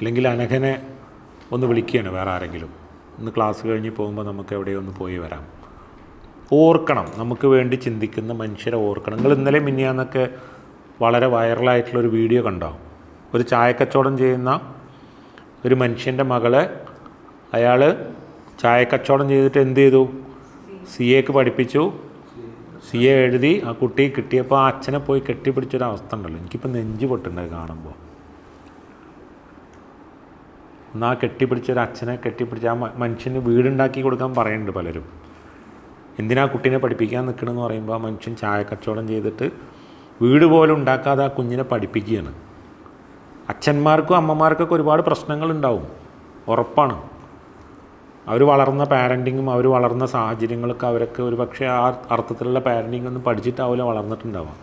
അല്ലെങ്കിൽ അനഘനെ ഒന്ന് വിളിക്കുകയാണ് വേറെ ആരെങ്കിലും. ഒന്ന് ക്ലാസ് കഴിഞ്ഞ് പോകുമ്പോൾ നമുക്ക് എവിടെയോ ഒന്ന് പോയി വരാം. ഓർക്കണം. നമുക്ക് വേണ്ടി ചിന്തിക്കുന്ന മനുഷ്യരെ ഓർക്കണം. നിങ്ങൾ ഇന്നലെ മിനിയാന്നൊക്കെ വളരെ വൈറലായിട്ടുള്ളൊരു വീഡിയോ കണ്ടോ? ഒരു ചായക്കച്ചവടം ചെയ്യുന്ന ഒരു മനുഷ്യന്റെ മകളെ അയാൾ ചായക്കച്ചവടം ചെയ്തിട്ട് എന്ത് ചെയ്തു? സി എക്ക് പഠിപ്പിച്ചു. സി എ എഴുതി ആ കുട്ടി കിട്ടിയപ്പോൾ ആ അച്ഛനെ പോയി കെട്ടിപ്പിടിച്ചൊരവസ്ഥ ഉണ്ടല്ലോ. എനിക്കിപ്പോൾ നെഞ്ച് പൊട്ടുണ്ടായി കാണുമ്പോൾ ഒന്ന് ആ കെട്ടിപ്പിടിച്ചൊരു അച്ഛനെ കെട്ടിപ്പിടിച്ച് ആ മനുഷ്യന് വീടുണ്ടാക്കി കൊടുക്കാൻ പറയുന്നുണ്ട് പലരും. എന്തിനാ കുട്ടീനെ പഠിപ്പിക്കാൻ നിൽക്കണമെന്ന് പറയുമ്പോൾ ആ മനുഷ്യൻ ചായ കച്ചവടം ചെയ്തിട്ട് വീട് പോലും ഉണ്ടാക്കാതെ ആ കുഞ്ഞിനെ പഠിപ്പിക്കുകയാണ്. അച്ഛന്മാർക്കും അമ്മമാർക്കൊക്കെ ഒരുപാട് പ്രശ്നങ്ങളുണ്ടാവും. ഉറപ്പാണ്. അവർ വളർന്ന പാരന്റിങ്ങും അവർ വളർന്ന സാഹചര്യങ്ങളൊക്കെ അവരൊക്കെ ഒരു പക്ഷേ ആ അർത്ഥത്തിലുള്ള പാരന്റിങ് ഒന്നും പഠിച്ചിട്ടാവില്ല വളർന്നിട്ടുണ്ടാവാം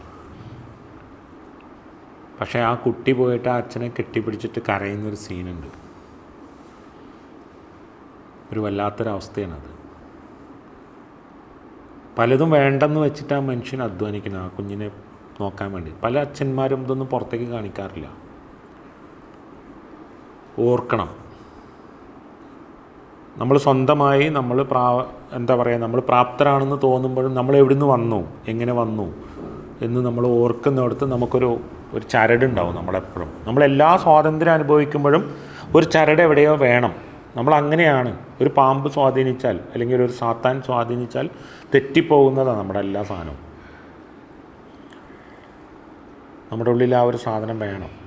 പക്ഷേ ആ കുട്ടി പോയിട്ട് ആ അച്ഛനെ കെട്ടിപ്പിടിച്ചിട്ട് കരയുന്നൊരു സീനുണ്ട്. ഒരു വല്ലാത്തൊരവസ്ഥയാണത്. പലതും വേണ്ടെന്ന് വെച്ചിട്ട് ആ മനുഷ്യൻ അധ്വാനിക്കണം ആ കുഞ്ഞിനെ നോക്കാൻ വേണ്ടി. പല അച്ഛന്മാരും ഇതൊന്നും പുറത്തേക്ക് കാണിക്കാറില്ല. ഓർക്കണം. നമ്മൾ സ്വന്തമായി നമ്മൾ പ്രാ എന്താ പറയുക നമ്മൾ പ്രാപ്തരാണെന്ന് തോന്നുമ്പോഴും നമ്മൾ എവിടുന്ന് വന്നു എങ്ങനെ വന്നു എന്ന് നമ്മൾ ഓർക്കുന്നിടത്ത് നമുക്കൊരു ഒരു ചരടുണ്ടാവും നമ്മളെപ്പോഴും. നമ്മളെല്ലാ സ്വാതന്ത്ര്യം അനുഭവിക്കുമ്പോഴും ഒരു ചരട് എവിടെയോ വേണം. നമ്മൾ അങ്ങനെയാണ് ഒരു പാമ്പ് സ്വാധീനിച്ചാൽ അല്ലെങ്കിൽ ഒരു സാത്താൻ സ്വാധീനിച്ചാൽ തെറ്റിപ്പോകുന്നതാണ് നമ്മുടെ എല്ലാ സാധനവും. നമ്മുടെ ഉള്ളിൽ ആ ഒരു സാധനം വേണം.